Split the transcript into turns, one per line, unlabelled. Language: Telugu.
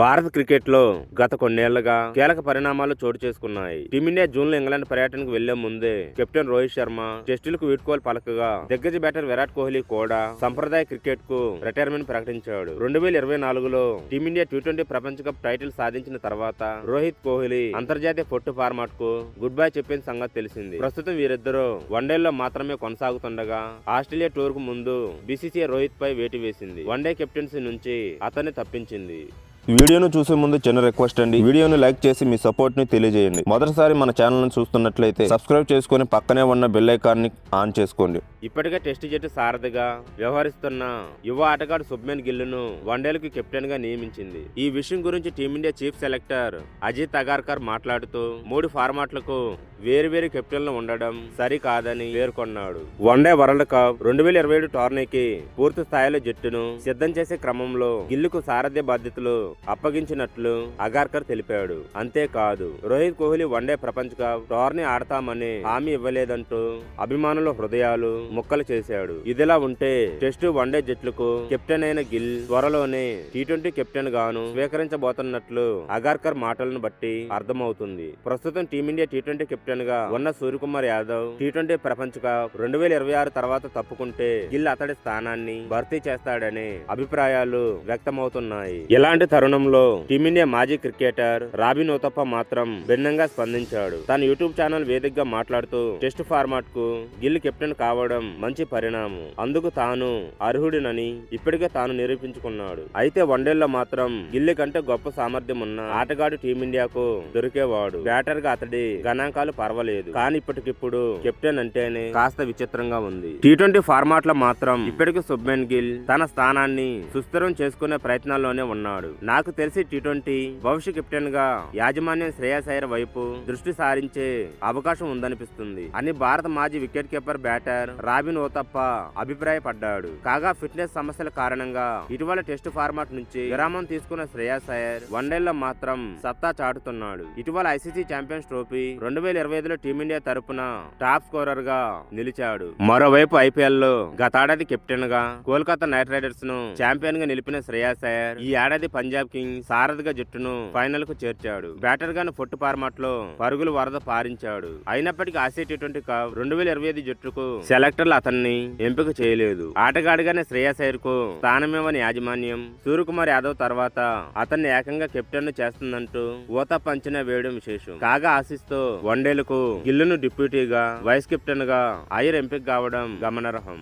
భారత క్రికెట్లో గత కొన్నేళ్ళుగా కీలక పరిణామాలు చోటు చేసుకున్నాయి. టీమిండియా జూన్లో ఇంగ్లాండ్ పర్యటనకు వెళ్ళే ముందే కెప్టెన్ రోహిత్ శర్మ టెస్టులకు వీడ్కోలు పలకగా దిగ్గజ బ్యాటర్ విరాట్ కోహ్లీ కూడా సంప్రదాయ క్రికెట్కు రిటైర్మెంట్ ప్రకటించాడు. రెండు వేల ఇరవై నాలుగులో టీమిండియా టీ ట్వంటీ ప్రపంచ కప్ టైటిల్ సాధించిన తర్వాత రోహిత్ కోహ్లీ అంతర్జాతీయ పొట్టు ఫార్మాట్కు గుడ్ బై చెప్పిన సంగతి తెలిసింది. ప్రస్తుతం వీరిద్దరూ వన్డేల్లో మాత్రమే కొనసాగుతుండగా ఆస్ట్రేలియా టూర్కు ముందు బీసీసీఐ రోహిత్ పై వేటు వేసింది. వన్డే కెప్టెన్సీ నుంచి అతన్ని తప్పించింది.
వీడియోను చూసే ముందు చిన్న రిక్వెస్ట్ అండి. వీడియోను లైక్ చేసి మీ సపోర్ట్ని తెలియజేయండి. మొదటిసారి మన ఛానల్ చూస్తున్నట్లయితే సబ్స్క్రైబ్ చేసుకుని పక్కనే ఉన్న బెల్ ఐకాన్ని ఆన్ చేసుకోండి.
ఇప్పటికే టెస్ట్ జట్టు సారథిగా వ్యవహరిస్తున్న యువ ఆటగాడు సుబ్మెన్ గిల్లును వన్డేలకు కెప్టెన్గా నియమించింది. ఈ విషయం గురించి team India chief selector Ajit Agarkar మాట్లాడుతూ మూడు ఫార్మాట్లకు వేరువేరు కెప్టెన్లు ఉండడం సరికాదని పేర్కొన్నాడు. వన్డే వరల్డ్ కప్ రెండు వేల ఇరవై ఏడు టోర్నీకి పూర్తి స్థాయిలో జట్టును సిద్ధం చేసే క్రమంలో గిల్లుకు సారథ్య బాధ్యతలు అప్పగించినట్లు అగార్కర్ తెలిపాడు. అంతేకాదు రోహిత్ కోహ్లీ వన్డే ప్రపంచ కప్ టోర్నీ ఆడతామని హామీ ఇవ్వలేదంటూ అభిమానుల హృదయాలు ముక్కలు చేశాడు. ఇదిలా ఉంటే టెస్టు వన్డే జట్లకు కెప్టెన్ అయిన గిల్ త్వరలోనే టీ ట్వంటీ కెప్టెన్ గాను స్వీకరించబోతున్నట్లు అగార్కర్ మాటలను బట్టి అర్థమవుతుంది. ప్రస్తుతం టీమిండియా టీ ట్వంటీ కెప్టెన్గా ఉన్న సూర్యకుమార్ యాదవ్ టీ ట్వంటీ ప్రపంచ కప్ రెండు వేల ఇరవై ఆరు తర్వాత తప్పుకుంటే గిల్ అతడి స్థానాన్ని భర్తీ చేస్తాడనే అభిప్రాయాలు వ్యక్తమవుతున్నాయి. ఇలాంటి తరుణంలో టీమిండియా మాజీ క్రికెటర్ రాబిన్ ఉతప్ప మాత్రం భిన్నంగా స్పందించాడు. తన యూట్యూబ్ ఛానల్ వేదికగా మాట్లాడుతూ టెస్ట్ ఫార్మాట్కు గిల్ కెప్టెన్ కావడం మంచి పరిణామం. అందుకు తాను అర్హుడినని ఇప్పటికే తాను నిరూపించుకున్నాడు. అయితే వన్డేల్లో మాత్రం గిల్లి కంటే గొప్ప సామర్థ్యం ఉన్న ఆటగాడు టీమిండియాకు దొరికేవాడు. బ్యాటర్గా అతడి గణాంకాలు పర్వాలేదు. కానీ ఇప్పటికిప్పుడు కెప్టెన్ అంటేనే కాస్త విచిత్రంగా ఉంది. టీ ట్వంటీ ఫార్మాట్లో మాత్రం ఇప్పటికీ సుబ్మెన్ గిల్ తన స్థానాన్ని సుస్థిరం చేసుకునే ప్రయత్నాల్లోనే ఉన్నాడు. నాకు తెలిసి టీ ట్వంటీ భవిష్య కెప్టెన్గా యాజమాన్యం శ్రేయస్ అయ్యర్ వైపు దృష్టి సారించే అవకాశం ఉందనిపిస్తుంది. అని భారత మాజీ wicket keeper batter Robin Uthappa అభిప్రాయపడ్డాడు. కాగా ఫిట్నెస్ సమస్యల కారణంగా ఇటీవల టెస్ట్ ఫార్మాట్ నుంచి విరామం తీసుకున్న శ్రేయస్ అయ్యర్ వన్డేల్లో మాత్రం సత్తా చాటుతున్నాడు. ఇటీవల ఐసీసీ ఛాంపియన్స్ ట్రోఫీ రెండు వేల ఇరవై ఐదులో టీమిండియా తరపున టాప్ స్కోరర్గా నిలిచాడు. మరోవైపు ఐపీఎల్లో గతాడాది కెప్టెన్గా కోల్కతా నైట్ రైడర్స్ను ఛాంపియన్గా నిలిపిన శ్రేయాస్ అయ్యర్ ఈ ఏడాది పంజాబ్ కింగ్స్ సారథిగా జట్టును ఫైనల్కు చేర్చాడు. బ్యాటర్ గాను పొట్టు ఫార్మాట్లో పరుగులు వరద పారించాడు. అయినప్పటికీ ఆసియా టీ ట్వంటీ కప్ రెండు వేల ఇరవై ఐదు జట్టుకు సెలెక్టర్లు అతన్ని ఎంపిక చేయలేదు. ఆటగాడిగానే శ్రేయస్ అయ్యర్కు స్థానమేమని యాజమాన్యం సూర్యకుమార్ యాదవ్ తర్వాత అతన్ని ఏకంగా కెప్టెన్ చేస్తుందంటూ ఊత పంచిన వేయడం విశేషం. కాగా ఆశిస్తూ వన్డేలకు గిల్లును డిప్యూటీగా వైస్ కెప్టెన్గా అయ్యర్ ఎంపిక కావడం గమనార్హం.